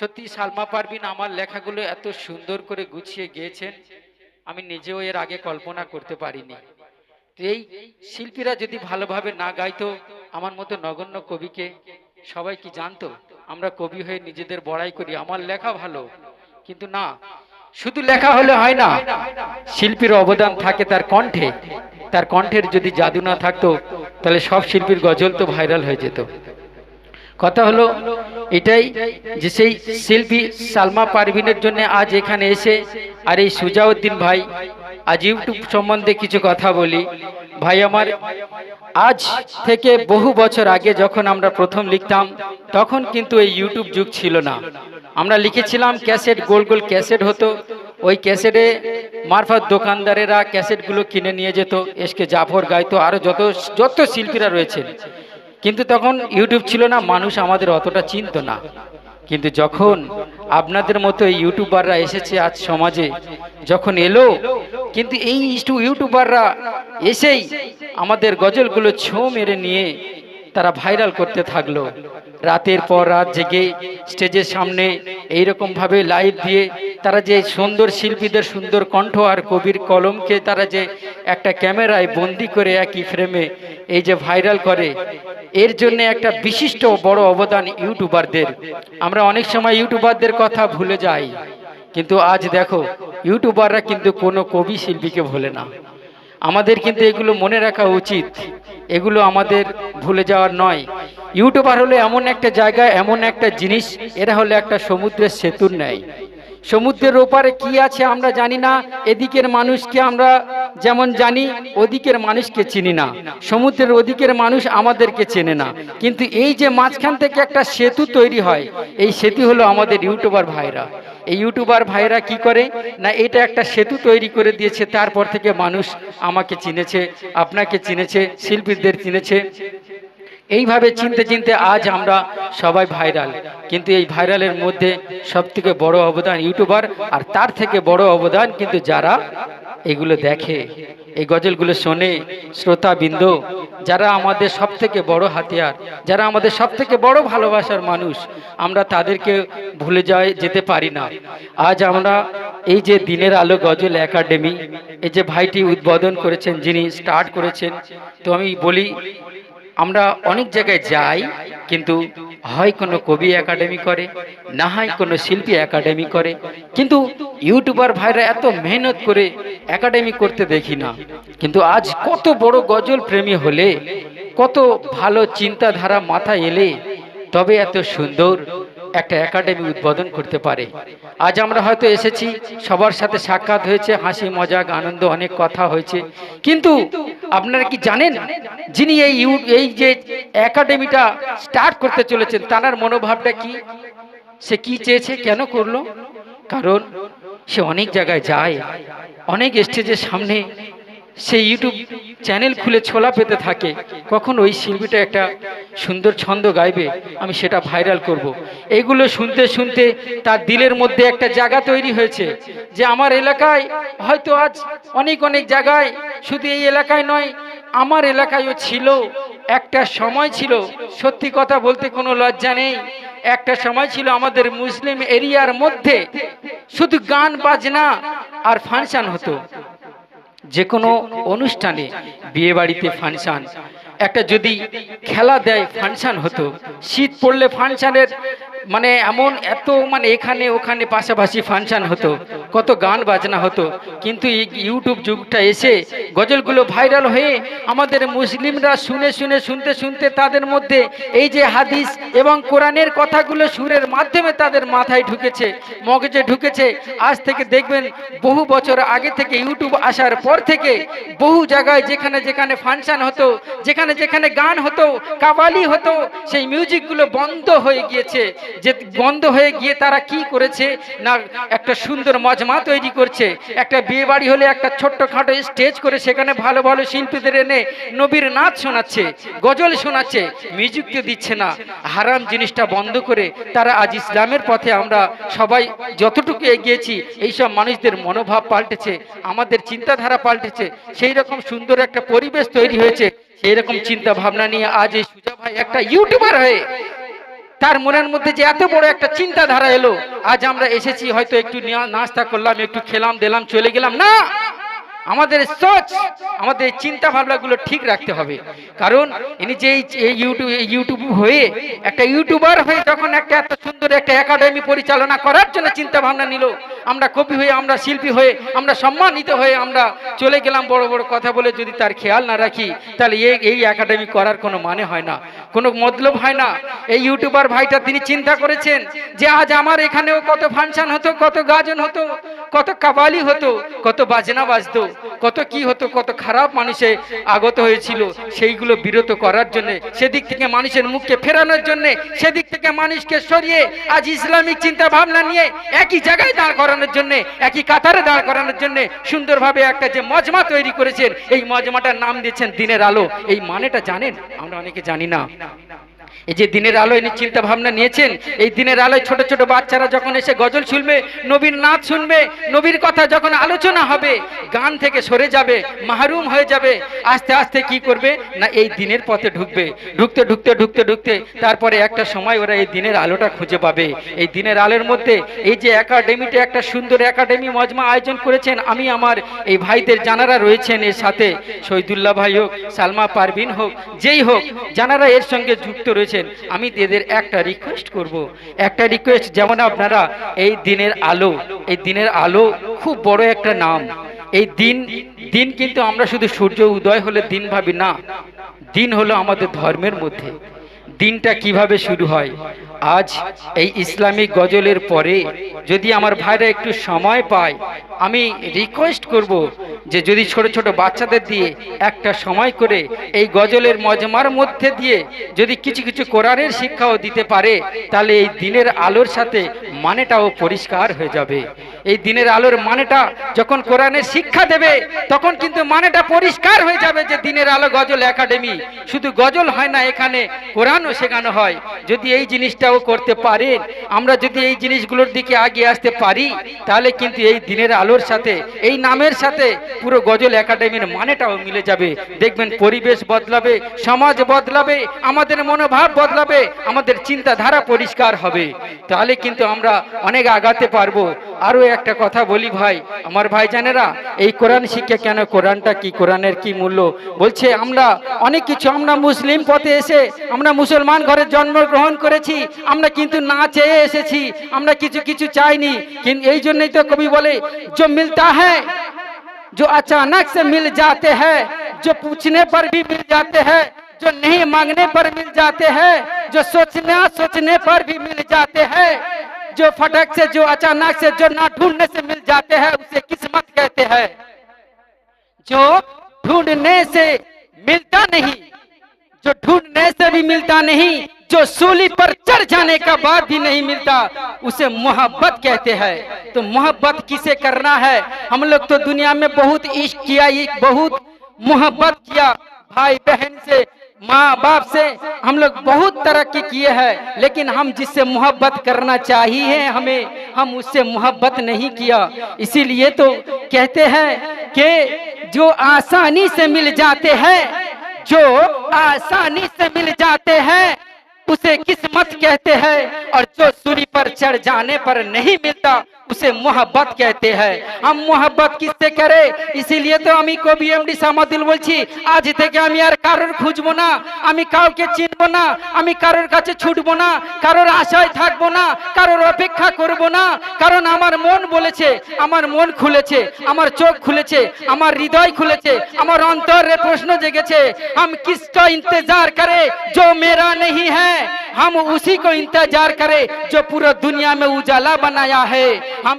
সত্যি সালমা পারবিন আমার লেখাগুলো এত সুন্দর করে গুছিয়ে গিয়েছেন, আমি নিজেও এর আগে কল্পনা করতে পারিনি। এই শিল্পীরা যদি ভালোভাবে না গাইতো, আমার মতো নগণ্য কবিকে সবাই কি জানতো? আমরা কবি হয়ে নিজেদের বড়াই করি, আমার লেখা ভালো। কিন্তু না, শুধু লেখা হলে হয় না, শিল্পীর অবদান থাকে তার কণ্ঠে। তার কণ্ঠের যদি জাদু না থাকতো, তাহলে সব শিল্পীর গজল তো ভাইরাল হয়ে যেত। কথা হলো এটাই যে সেই শিল্পী সালমা পারভিনের জন্য আজ এখানে এসে, আর এই সুজাউদ্দিন ভাই, আজ ইউটিউব সম্বন্ধে কিছু কথা বলি। ভাই আমার, আজ থেকে বহু বছর আগে যখন আমরা প্রথম লিখতাম, তখন কিন্তু এই ইউটিউব যুগ ছিল না। আমরা লিখেছিলাম ক্যাসেট, গোল গোল ক্যাসেট হতো। ওই ক্যাসেটে মারফত দোকানদারেরা ক্যাসেটগুলো কিনে নিয়ে যেত। এসকে জাফর গাইতো আরও যত যত শিল্পীরা রয়েছেন। কিন্তু তখন ইউটিউব ছিল না, মানুষ আমাদের অতটা চিনত না। কিন্তু যখন আপনাদের মতো এই ইউটিউবাররা এসেছে আজ সমাজে, যখন এলো, কিন্তু এই ইউটিউবাররা এসেই আমাদের গজলগুলো ছো মেরে নিয়ে তারা ভাইরাল করতে থাকল। রাতের পর রাত জেগে স্টেজের সামনে এইরকম ভাবে লাইভ দিয়ে তারা যে সুন্দর শিল্পীদের সুন্দর কণ্ঠ আর কবির কলমকে তারা যে একটা ক্যামেরায় বন্দি করে একই ফ্রেমে এই যে ভাইরাল করে, এর জন্য একটা বিশিষ্ট বড় অবদান ইউটিউবারদের। আমরা অনেক সময় ইউটিউবারদের কথা ভুলে যাই, কিন্তু আজ দেখো, ইউটিউবাররা কিন্তু কোনো কবি শিল্পীকে ভোলে না। আমাদের কিন্তু এগুলো মনে রাখা উচিত, এগুলো আমাদের ভুলে যাওয়ার নয়। ইউটিউবার হলো এমন একটা জায়গা, এমন একটা জিনিস, এরা হলো একটা সমুদ্রের সেতুর ন্যায়। সমুদ্রের ওপারে কি আছে আমরা জানি না, এদিকের মানুষকে আমরা যেমন জানি, ওদিকের মানুষকে চিনি না। সমুদ্রের ওদিকের মানুষ আমাদেরকে চেনে না। কিন্তু এই যে মাঝখান থেকে একটা সেতু তৈরি হয়, এই সেতু হলো আমাদের ইউটিউবার ভাইরা। এই ইউটিউবার ভাইরা কি করে? না, এটা একটা সেতু তৈরি করে দিয়েছে, তারপর থেকে মানুষ আমাকে চিনেছে, আপনাকে চিনেছে, শিল্পীদের চিনেছে। এইভাবে চিনতে চিনতে আজ আমরা সবাই ভাইরাল। কিন্তু এই ভাইরালের মধ্যে সব থেকে বড় অবদান ইউটিউবার আর তার থেকে বড় অবদান কিন্তু যারা এগুলো দেখে। এই গজলগুলো শোনে শ্রোতাবৃন্দ, যারা আমাদের সব থেকে বড় হাতিয়ার, যারা আমাদের সব থেকে বড় ভালোবাসার মানুষ, আমরা তাদেরকে ভুলে যাই, যেতে পারি না। আজ আমরা এই যে দিনের আলো গজল একাডেমি, এই যে ভাইটি উদ্বোধন করেছেন, যিনি স্টার্ট করেছেন, তো আমি বলি আমরা অনেক জায়গায় যাই, কিন্তু হয় কোনো কবি একাডেমি করে, না হয় কোনো শিল্পী একাডেমি করে, কিন্তু ইউটিউবার ভাইরা এত মেহনত করে একাডেমি করতে দেখি না। কিন্তু আজ কত বড় গজল প্রেমী হলে, কত ভালো চিন্তাধারা মাথায় এলে, তবে এত সুন্দর একটা একাডেমি উদ্বোধন করতে পারে। আজ আমরা হয়তো এসেছি, সবার সাথে সাক্ষাৎ হয়েছে, হাসি, মজাক, আনন্দ, অনেক কথা হয়েছে। কিন্তু আপনারা কি জানেন, যিনি এই এই যে একাডেমিটা স্টার্ট করতে চলেছেন, তার মনোভাবটা কি? সে কি চেয়েছে, কেন করল? কারণ সে অনেক জায়গায় যায়, অনেক স্টেজের সামনে সে ইউটিউব চ্যানেল খুলে ছোলা পেতে থাকে। কখন ওই শিল্পীটা একটা সুন্দর ছন্দ গাইবে, আমি সেটা ভাইরাল করব। এগুলো শুনতে শুনতে তার দিলের মধ্যে একটা জায়গা তৈরি হয়েছে, যে আমার এলাকায় হয়তো আজ অনেক অনেক জায়গায় শুধু এই এলাকায় নয়, আমার এলাকায়ও ছিল। একটা সময় ছিল, সত্যি কথা বলতে কোনো লজ্জা নেই, একটা সময় ছিল আমাদের মুসলিম এরিয়ার মধ্যে শুধু গান, বাজনা আর ফাংশন হতো। যে কোনো অনুষ্ঠানে বিয়ে বাড়িতে ফাংশান। একটা যদি খেলা দেয় ফাংশান হতো শীত পড়লে ফাংশনের মানে এমন এত মানে এখানে ওখানে পাশাপাশি ফাংশন হতো, কত গান বাজনা হতো। কিন্তু এই ইউটিউব যুগটা এসে গজলগুলো ভাইরাল হয়ে আমাদের মুসলিমরা শুনে শুনে শুনতে শুনতে তাদের মধ্যে এই যে হাদিস এবং কোরআনের কথাগুলো সুরের মাধ্যমে তাদের মাথায় ঢুকেছে, মগজে ঢুকেছে। আজ থেকে দেখবেন বহু বছর আগে থেকে ইউটিউব আসার পর থেকে বহু জায়গায় যেখানে যেখানে ফাংশন হতো, যেখানে যেখানে গান হতো, কাবালি হতো, সেই মিউজিকগুলো বন্ধ হয়ে গিয়েছে। যে বন্ধ হয়ে গিয়ে তারা কি করেছে? না, একটা সুন্দর মজমা তৈরি করছে। একটা বিয়ে বাড়ি হলে একটা ছোট্ট খাটো স্টেজ করে সেখানে ভালো ভালো শিল্পীদের এনে নবীর নাচ শোনাচ্ছে, গজল শোনাচ্ছে মিউজিক তো দিচ্ছে না। হারাম জিনিসটা বন্ধ করে তারা আজ ইসলামের পথে আমরা সবাই যতটুকু এগিয়েছি, এইসব মানুষদের মনোভাব পাল্টেছে, আমাদের চিন্তাধারা পাল্টেছে, সেই রকম সুন্দর একটা পরিবেশ তৈরি হয়েছে, সেই রকম চিন্তা ভাবনা নিয়ে আজ এই সুজা ভাই একটা ইউটিউবার হয়ে তার মনের মধ্যে যে এত বড় একটা চিন্তাধারা এলো, আজ আমরা এসেছি, হয়তো একটু নাস্তা করলাম, একটু খেলাম, দিলাম, চলে গেলাম। না! আমাদের সোচ, আমাদের চিন্তা ভাবনাগুলো ঠিক রাখতে হবে। কারণ ইনি যে ইউটিউব ইউটিউব হয়ে একটা ইউটিউবার হয়ে যখন একটা এত সুন্দর একটা একাডেমি পরিচালনা করার জন্য চিন্তা ভাবনা নিল, আমরা কবি হয়ে, আমরা শিল্পী হয়ে, আমরা সম্মানিত হয়ে আমরা চলে গেলাম বড় বড় কথা বলে যদি তার খেয়াল না রাখি, তাহলে এই এই একাডেমি করার কোনো মানে হয় না, কোনো মতলব হয় না। এই ইউটিউবার ভাইটা তিনি চিন্তা করেছেন যে আজ আমার এখানেও কত ফাংশন হতো, কত গাজন হতো কত কাবালি হতো, কত বাজনা বাজতো, কত কি হতো, কত খারাপ মানুষে আগত হয়েছিল, সেইগুলো বিরত করার জন্য, সেদিক থেকে মানুষের মুখকে ফেরানোর জন্য, সেদিক থেকে মানুষকে সরিয়ে আজ ইসলামিক চিন্তা ভাবনা নিয়ে একই জায়গায় দাঁড় করানোর জন্য, একই কাতারে দাঁড় করানোর জন্য সুন্দরভাবে একটা যে মজমা তৈরি করেছেন, এই মজমাটার নাম দিয়েছেন দিনের আলো। এই মানেটা জানেন? আমরা অনেকে জানি না। এই যে দিনের আলো ইনি চিন্তা ভাবনা নিয়েছেন, এই দিনের আলোয় ছোট ছোট বাচ্চারা যখন এসে গজল শুনবে, নবীর নাচ শুনবে, নবীর কথা যখন আলোচনা হবে, গান থেকে সরে যাবে, মাহরুম হয়ে যাবে, আস্তে আস্তে কি করবে? না, এই দিনের পথে ঢুকবে। ঢুকতে ঢুকতে ঢুকতে ঢুকতে, তারপরে একটা সময় ওরা এই দিনের আলোটা খুঁজে পাবে। এই দিনের আলোর মধ্যে এই যে একাডেমিতে একটা সুন্দর একাডেমি মজমা আয়োজন করেছেন, আমি, আমার এই ভাইদের জানারা রয়েছেন এর সাথে, শহীদুল্লাহ ভাই হোক, সালমা পারভিন হোক, যেই হোক, জানারা এর সঙ্গে যুক্ত রয়েছেন, আমি এদের একটা রিকোয়েস্ট করব। একটা রিকোয়েস্ট যেমন আপনারা, এই দিনের আলো, এই দিনের আলো খুব বড় একটা নাম। এই দিন দিন কিন্তু আমরা শুধু সূর্য উদয় হলে দিন ভাবি না, দিন হলো আমাদের ধর্মের মধ্যে। দিনটা কীভাবে শুরু হয়? আজ এই ইসলামিক গজলের পরে যদি আমার ভাইরা একটু সময় পায়, আমি রিকোয়েস্ট করব যে যদি ছোট ছোট বাচ্চাদের দিয়ে একটা সময় করে এই গজলের মজমার মধ্যে দিয়ে যদি কিছু কিছু কোরআনের শিক্ষাও দিতে পারে, তাহলে এই দিনের আলোর সাথে মানেটাও পরিষ্কার হয়ে যাবে। এই দিনের আলোর মানেটা যখন কোরআনের শিক্ষা দেবে, তখন কিন্তু মানেটা পরিষ্কার হয়ে যাবে যে দিনের আলো গজল একাডেমি। শুধু গজল হয় না, এখানে কোরআনও শেখানো হয়। যদি এই জিনিসটাও করতে পারেন, আমরা যদি এই জিনিসগুলোর দিকে আগিয়ে আসতে পারি, তাহলে কিন্তু এই দিনের আলোর সাথে, এই নামের সাথে পুরো গজল একাডেমির মানেটাও মিলে যাবে। দেখবেন পরিবেশ বদলাবে, সমাজ বদলাবে, আমাদের মনোভাব বদলাবে, আমাদের চিন্তাধারা পরিষ্কার হবে। তাহলে কিন্তু আমরা অনেক আগাতে পারব। আরও একটা কথা বলি ভাই আমার ভাইজানেরা এই কোরআন শিক্ষা কেন কোরআনটা কি কোরআনের কি মূল্য বলছে আমরা অনেক কিছু আমরা মুসলিম পথে এসে আমরা মুসলমান ঘরে জন্মগ্রহণ করেছি আমরা কিন্তু না চেয়ে এসেছি আমরা কিছু কিছু চাইনি কিন্তু এই জন্যই তো কবি বলে जो मिलता है जो अचानक से मिल जाते हैं जो पूछने पर भी मिल जाते हैं जो नहीं मांगने पर मिल जाते हैं जो सोचना सोचने पर भी मिल जाते हैं जो फटक से, जो अचानक से, जो ना ढूँढने से मिल जाते हैं, उसे किस्मत कहते हैं। जो ढूँढने से मिलता नहीं, जो ढूँढने से भी मिलता नहीं, जो सूली पर चढ़ जाने का बाद भी नहीं मिलता, उसे मोहब्बत कहते हैं। तो मोहब्बत किसे करना है? हम लोग तो दुनिया में बहुत इश्क किया बहुत मोहब्बत किया। भाई बहन से माँ बाप से हम लोग बहुत तरक्की किए हैं, लेकिन हम जिससे मोहब्बत करना चाहिए हमें, हम उससे मोहब्बत नहीं किया। इसीलिए तो कहते हैं कि जो आसानी से मिल जाते हैं, जो आसानी से मिल जाते हैं, उसे किस्मत कहते हैं, और जो सूरी पर चढ़ जाने पर नहीं मिलता उसे मोहब्बत कहते हैं हम मोहब्बत किससे करें इसीलिए तो আমি কবি এমডি সামাদুল বলছি আজ থেকে আমি আর কারোর খুঁজবো না আমি কাউকে চিনবো না আমি কারোর কাছে ছুটবো না কারোর আশায় থাকবো না কারোর অপেক্ষা করব না কারণ আমার মন বলেছে আমার মন খুলেছে আমার চোখ খুলেছে আমার হৃদয় খুলেছে আমার অন্তরে প্রশ্ন জেগেছে हम किसका इंतजार करें जो मेरा नहीं है हम उसी को इंतजार करें जो पूरा दुनिया में उजाला बनाया है